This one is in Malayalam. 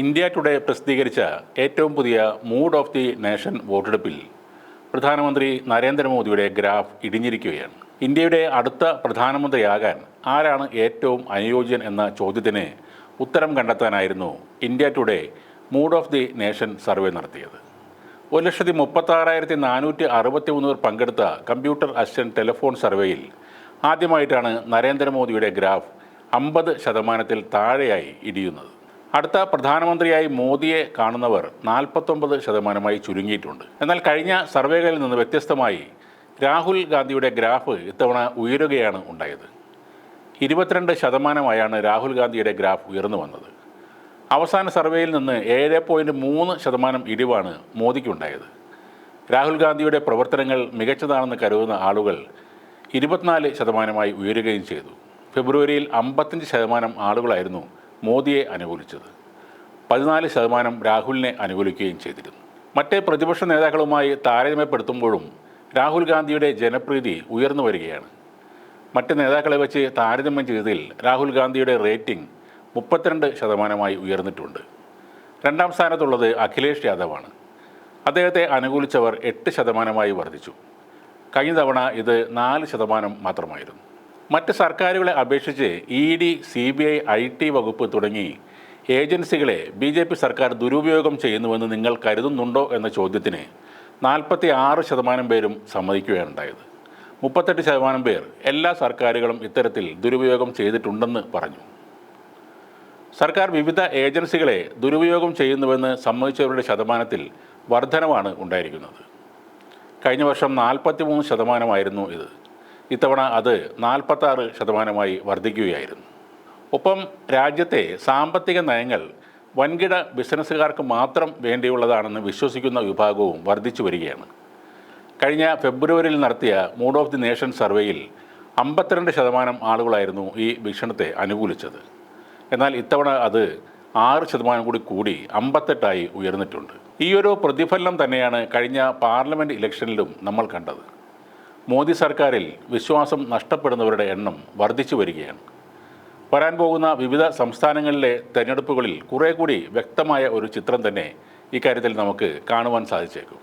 ഇന്ത്യ ടുഡേ പ്രസിദ്ധീകരിച്ച ഏറ്റവും പുതിയ മൂഡ് ഓഫ് ദി നേഷൻ വോട്ടെടുപ്പിൽ പ്രധാനമന്ത്രി നരേന്ദ്രമോദിയുടെ ഗ്രാഫ് ഇടിഞ്ഞിരിക്കുകയാണ്. ഇന്ത്യയുടെ അടുത്ത പ്രധാനമന്ത്രിയാകാൻ ആരാണ് ഏറ്റവും അനുയോജ്യൻ എന്ന ചോദ്യത്തിന് ഉത്തരം കണ്ടെത്താനായിരുന്നു India Today mood of the nation survey നടത്തിയത്. ഒരു ലക്ഷത്തി മുപ്പത്താറായിരത്തി നാനൂറ്റി അറുപത്തി മൂന്ന് പേർ പങ്കെടുത്ത കമ്പ്യൂട്ടർ അസിസ്റ്റന്റ് ടെലിഫോൺ സർവേയിൽ ആദ്യമായിട്ടാണ് നരേന്ദ്രമോദിയുടെ ഗ്രാഫ് അമ്പത് ശതമാനത്തിൽ താഴെയായി ഇടിയുന്നത്. അടുത്ത പ്രധാനമന്ത്രിയായി മോദിയെ കാണുന്നവർ നാൽപ്പത്തൊമ്പത് ശതമാനമായി ചുരുങ്ങിയിട്ടുണ്ട്. എന്നാൽ കഴിഞ്ഞ സർവേകളിൽ നിന്ന് വ്യത്യസ്തമായി രാഹുൽ ഗാന്ധിയുടെ ഗ്രാഫ് ഇത്തവണ ഉയരുകയാണ് ഉണ്ടായത്. ഇരുപത്തിരണ്ട് ശതമാനമായാണ് രാഹുൽ ഗാന്ധിയുടെ ഗ്രാഫ് ഉയർന്നു വന്നത്. അവസാന സർവേയിൽ നിന്ന് ഏഴ് പോയിന്റ് മൂന്ന് ശതമാനം ഇടിവാണ് മോദിക്കുണ്ടായത്. രാഹുൽ ഗാന്ധിയുടെ പ്രവർത്തനങ്ങൾ മികച്ചതാണെന്ന് കരുതുന്ന ആളുകൾ ഇരുപത്തിനാല് ശതമാനമായി ഉയരുകയും ചെയ്തു. ഫെബ്രുവരിയിൽ അമ്പത്തഞ്ച് ശതമാനം ആളുകളായിരുന്നു മോദിയെ അനുകൂലിച്ചത്. പതിനാല് ശതമാനം രാഹുലിനെ അനുകൂലിക്കുകയും ചെയ്തിരുന്നു. മറ്റേ പ്രതിപക്ഷ നേതാക്കളുമായി താരതമ്യപ്പെടുത്തുമ്പോഴും രാഹുൽ ഗാന്ധിയുടെ ജനപ്രീതി ഉയർന്നു വരികയാണ്. മറ്റ് നേതാക്കളെ വെച്ച് താരതമ്യം ചെയ്തതിൽ രാഹുൽ ഗാന്ധിയുടെ റേറ്റിംഗ് മുപ്പത്തിരണ്ട് ശതമാനമായി ഉയർന്നിട്ടുണ്ട്. രണ്ടാം സ്ഥാനത്തുള്ളത് അഖിലേഷ് യാദവാണ്. അദ്ദേഹത്തെ അനുകൂലിച്ചവർ എട്ട് ശതമാനമായി വർദ്ധിച്ചു. കഴിഞ്ഞ തവണ ഇത് നാല് ശതമാനം മാത്രമായിരുന്നു. മറ്റ് സർക്കാരുകളെ അപേക്ഷിച്ച് E D C B I I T വകുപ്പ് തുടങ്ങി ഏജൻസികളെ ബി ജെ പി സർക്കാർ ദുരുപയോഗം ചെയ്യുന്നുവെന്ന് നിങ്ങൾ കരുതുന്നുണ്ടോ എന്ന ചോദ്യത്തിന് നാൽപ്പത്തി ആറ് ശതമാനം പേരും സമ്മതിക്കുകയാണുണ്ടായത്. മുപ്പത്തെട്ട് ശതമാനം പേർ എല്ലാ സർക്കാരുകളും ഇത്തരത്തിൽ ദുരുപയോഗം ചെയ്തിട്ടുണ്ടെന്ന് പറഞ്ഞു. സർക്കാർ വിവിധ ഏജൻസികളെ ദുരുപയോഗം ചെയ്യുന്നുവെന്ന് സമ്മതിച്ചവരുടെ ശതമാനത്തിൽ വർധനവാണ് ഉണ്ടായിരിക്കുന്നത്. കഴിഞ്ഞ വർഷം നാൽപ്പത്തി മൂന്ന് ശതമാനമായിരുന്നു ഇത്. ഇത്തവണ അത് നാൽപ്പത്താറ് ശതമാനമായി വർദ്ധിക്കുകയായിരുന്നു. ഒപ്പം രാജ്യത്തെ സാമ്പത്തിക നയങ്ങൾ വൻകിട ബിസിനസ്സുകാർക്ക് മാത്രം വേണ്ടിയുള്ളതാണെന്ന് വിശ്വസിക്കുന്ന വിഭാഗവും വർദ്ധിച്ചു വരികയാണ്. കഴിഞ്ഞ ഫെബ്രുവരിയിൽ നടത്തിയ മൂഡ് ഓഫ് ദി നേഷൻ സർവേയിൽ അമ്പത്തിരണ്ട് ശതമാനം ആളുകളായിരുന്നു ഈ വീക്ഷണത്തെ അനുകൂലിച്ചത്. എന്നാൽ ഇത്തവണ അത് ആറ് ശതമാനം കൂടി കൂടി അമ്പത്തെട്ടായി ഉയർന്നിട്ടുണ്ട്. ഈയൊരു പ്രതിഫലനം തന്നെയാണ് കഴിഞ്ഞ പാർലമെന്റ് ഇലക്ഷനിലും നമ്മൾ കണ്ടത്. മോദി സർക്കാരിൽ വിശ്വാസം നഷ്ടപ്പെടുന്നവരുടെ എണ്ണം വർദ്ധിച്ചു വരികയാണ്. വരാൻ പോകുന്ന വിവിധ സംസ്ഥാനങ്ങളിലെ തെരഞ്ഞെടുപ്പുകളിൽ കുറേ കൂടി വ്യക്തമായ ഒരു ചിത്രം തന്നെ ഇക്കാര്യത്തിൽ നമുക്ക് കാണുവാൻ സാധിച്ചേക്കും.